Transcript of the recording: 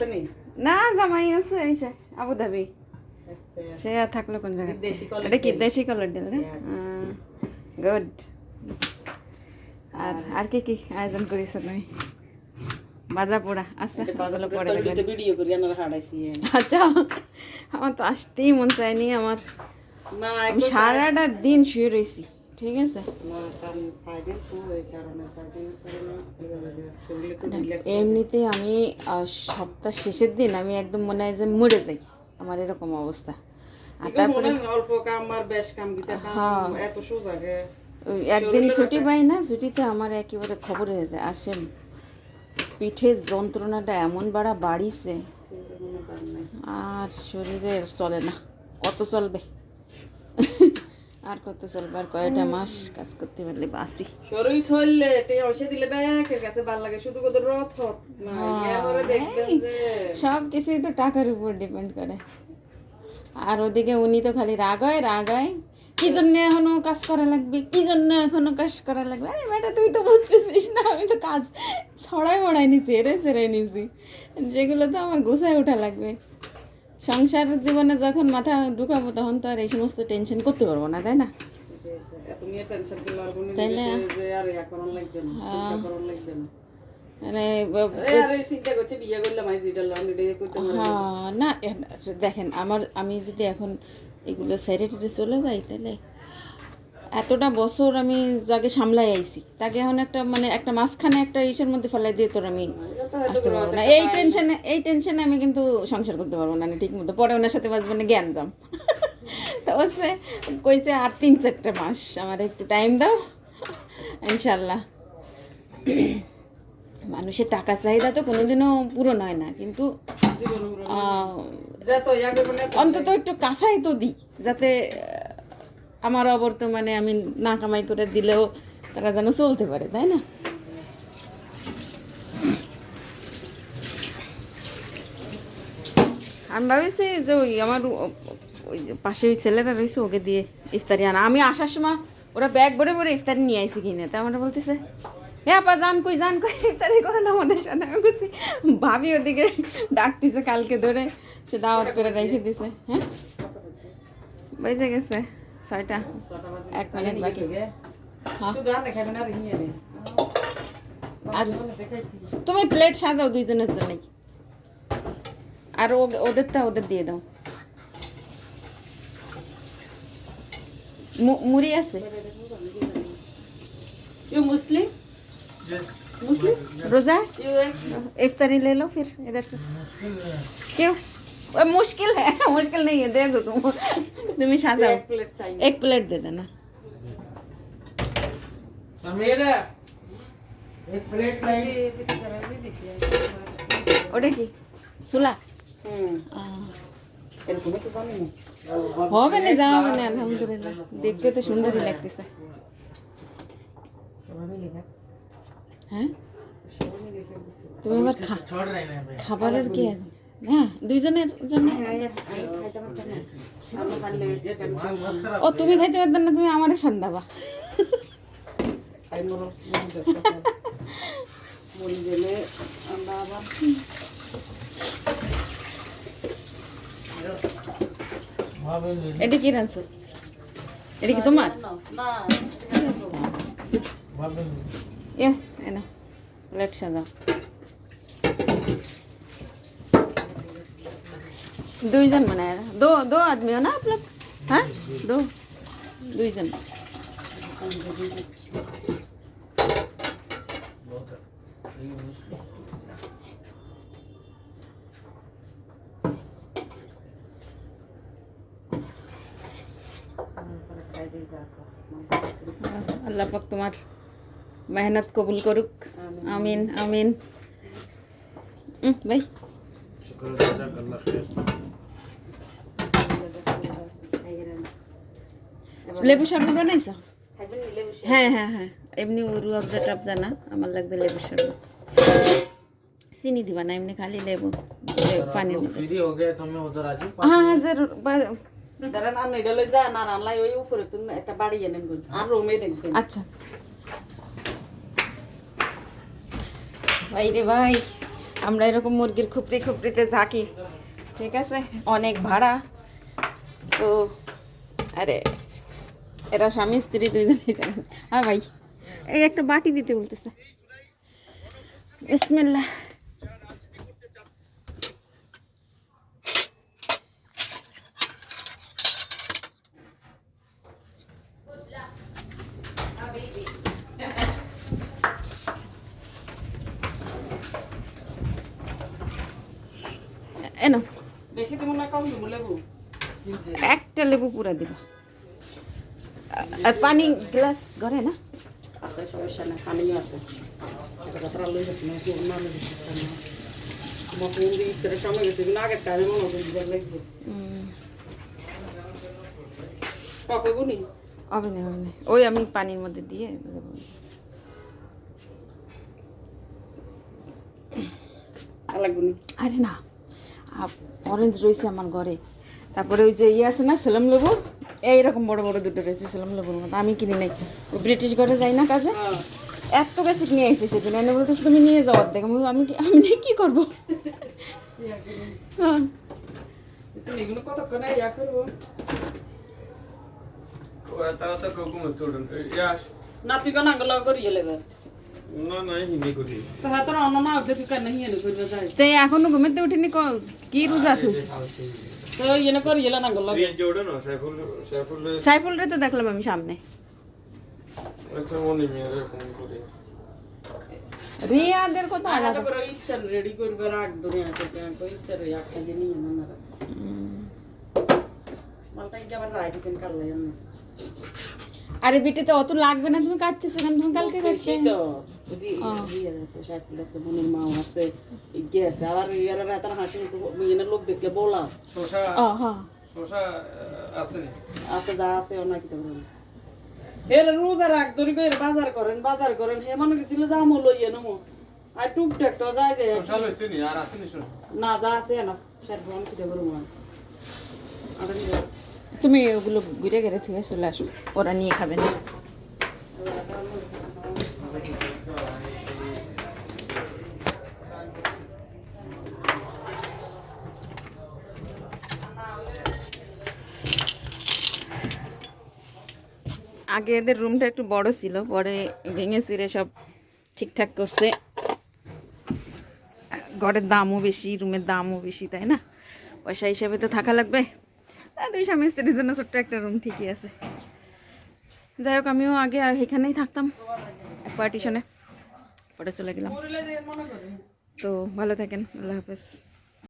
আসেনি না জামাই আছে এই যে আবু ধাবি আচ্ছা। সে আর থাকল কোন জায়গায়? এটা কি দেশি কলার ডিল না? গুড আর আর কি কি আয়োজন করিস তুমি? বাজা পোড়া আচ্ছা পরে দেখবেন। ভিডিও করি আনার হারাইছি আচ্ছা আমার তো আসতেই মন চায়নি আমার। না আমি সারাটা দিন শুয়ে রয়েছি ঠিক আছে? এমনিতে আমি সপ্তাহ শেষের দিন আমি একদম মনে হয় যে মরে যাই আমার এরকম অবস্থা। আর তারপরে অল্প কাম আর বেশ কাম হ্যাঁ। এত সোজা একদিন ছুটি পাই না ছুটিতে আমার একেবারে খবর হয়ে যায়। আর সে পিঠের যন্ত্রণাটা এমন বাড়া বাড়িছে। আর শরীরে চলে না কত চলবে? আর কত চলবে আর কয়টা মাস কাজ করতে পারলে বাসি শরীর চললে তে অসে দিলে ব্যাকের কাছে ভালো লাগে শুধু কত রথ হত না এবারে দেখবেন যে সব কিছুই তো টাকার উপর ডিপেন্ড করে। আর ওদিকে উনি তো খালি রাগায় রাগায় কি জন্য এখনও কাজ করা লাগবে? কি জন্য এখনও কাজ করা লাগবে? আরে বেটা তুই তো বুঝতেছিস না আমি তো কাজ ছড়াই মড়াই নিছি এরে ছেড়ে নিছি। যেগুলো তো আমার গোছায় ওঠা লাগবে। সংসার জীবনে যখন মাথা ঢুকাবো তখন তো আর এই সমস্ত টেনশন করতে পারব না তাই না? দেখেন আমার আমি যদি এখন এগুলো টেডে চলে যাই তাহলে এতটা বছর আমি যাকে সামলাই আইছি তাকে এখন একটা মানে একটা মাঝখানে একটা ইসের মধ্যে ফেলাই দিয়ে তোর আমি আসতে পারব না। এই টেনশনে এই টেনশনে আমি কিন্তু সংসার করতে পারব না ঠিক মতো। পরে ওনার সাথে বাঁচবো না জ্ঞান দাম তো সে কইছে আর তিন চারটে মাস আমার একটু টাইম দাও। ইনশাল্লাহ মানুষের টাকা চাহিদা তো কোনোদিনও পূরণ হয় না কিন্তু অন্তত একটু কাঁচাই তো দিই যাতে আমার অবর্তমানে আমি না কামাই করে দিলেও তারা যেন চলতে পারে, তাই না? আমি ভাবেছি যে ওই আমার ওই পাশে ওই ছেলেরা রয়েছে, ওকে দিয়ে ইফতারি আনা। আমি আসার সময় ওরা ব্যাগ ভরে ভরে ইফতারি নিয়ে আইসি কিনে। তা আমরা বলতেছে হ্যাঁ আপা জান কই জান কই, ইফতারি করেন আমাদের সাথে। আমি বলছি, ভাবি ওদিকে ডাকতেছে কালকে ধরে, সে দাওয়াত করে রেখে দিছে। হ্যাঁ? বেজে গেছে। ছয়টা এক মিনিট বাকি হ্যাঁ শুধু আনে খাবে না রিঙে নে আর দেখাইছি তুমি প্লেট সাজাও দুইজনের জন্যই আর ও- ওদেরটা ওদের দিয়ে দাও মু- মুড়ি আছে ইউ মুসলিম मुस्लिम रोजा है? यू इफ्तारी ले लो फिर इधर से क्यों वो मुश्किल है मुश्किल नहीं है दे दो तुम तुम साजाओ एक प्लेट चाहिए एक प्लेट दे देना समीर एक प्लेट नहीं ওটা কি সুলা হুম আহ, এরকম তো জানি না হবে না যাওয়া হবে না আলহামদুলিল্লাহ দেখতে তো সুন্দরই লাগতেছে হ্যাঁ তুমি আবার খা छोड़ रहे हैं भाई খাবারের কি আছে হ্যাঁ দুইজনের জন্য? ও তুমি খাইতে পারতে না তুমি আমারে সন্ধ্যাবা এটা কি রাঁধছো? এটা কি তোমার? এ না প্লেট दुजन बनाए दो दो आदमी हो ना आप लोग? हाँ? दो। दुजन अल्लाह पक तुम्हार मेहनत कबुल करुक। अमीन अमीन भाई। شكرا جزاك الله خير লেবু শরবত বানাইছো হ্যাঁ হ্যাঁ হ্যাঁ। এমনি রু আবজা টাবজা না আমার লাগবে লেবু শরবত চিনি দিবা না এমনি খালি লেবু পানির হ্যাঁ ওই উপরে তুমি একটা বাড়ি এনে আর রুমে দেখবে আচ্ছা, আচ্ছা। ভাই রে ভাই। আমরা এরকম মুরগির খুপড়ি খুপড়িতে থাকি। ঠিক আছে? অনেক ভাড়া। তো, আরে, এরা স্বামী, স্ত্রী দুইজনেই হ্যাঁ ভাই, এই একটা বাটি দিতে বলতেছে। বিসমিল্লাহ। এনো না একটা লেবু পুরা দিবা। পানি গ্লাস ঘরে না? আছে সমস্যা নাই পানিও আছে। না না। হবে না হবে না। ওই আমি পানির মধ্যে দিয়ে। আর নি। অরেঞ্জ রয়েছে আমার ঘরে। তারপরে ওই যে ইয়ে আছে না সেলাম লেবু? এইরকম বড় বড় দুটো রয়েছে সেলাম লেবুর মতো। আমি কিনি নাই। ব্রিটিশ ঘরে যাই না কাজে? এত গাছ নিয়ে এসেছি সেদিন এনে বলতেছে তুমি নিয়ে যাও অর্ধেক। আমি আমি কি আমি নিয়ে কী করব? হ্যাঁ। এগুলো কতক্ষণ করব? তারা তো কখন তোড়ন ইয়াস না তুই কেন আঙ্গুল করিয়ে লেবে। তো এখনও ঘুমেতে উঠিনি ক- কি রোজা তুই সাইফুল সাইফুল সাইফুলরে তো দেখলাম আমি সামনে। আচ্ছা মনে মেরে ফোন করে রিয়াদের কথা আলাদা করে ইস্তার রেডি করবে রাখ দুনিয়া করতে তো ইস্তার একটা দিয়ে নিয়ে না না মালটা কি আবার রাখ দিছেন কাল না আরে বিটি তো অত লাগবে না তুমি কাটতেছো কেন? তুমি কালকে কাটছে। তো যদি আছে বোনের মাও আছে আছে? আবার ইয়ার রাত হাঁটি ইয়ে লোক দেখলে বলা। শশা ও হ্যাঁ শশা আছে আছে যা আছে ও নাকি তো বলেন এর রোজা রাখ ধরি করে বাজার করেন বাজার করেন হে মনে কিছু দাম লইয়ে নমো আর টুকটাক তো যায় যায়। শশা লইছে নি আর আছে নি শশা? না যা আছে না স্যার ফোন কিটা করব আর তুমি ওগুলো ঘুরে ঘুরে থেকে চলে আসো, ওরা নিয়ে খাবে না। আগে এদের রুমটা একটু বড় ছিল, পরে ভেঙে চুরে সব ঠিকঠাক করছে। ঘরের দামও বেশি রুমের দামও বেশি, তাই না? পয়সা হিসাবে তো থাকা লাগবে। দুই স্বামী স্ত্রীর জন্য ছোট্ট একটা রুম ঠিকই আছে। যাই হোক, আমিও আগে এখানেই থাকতাম, এক পার্টিশনে পরে চলে গেলাম। তো ভালো থাকেন, আল্লাহ হাফেজ।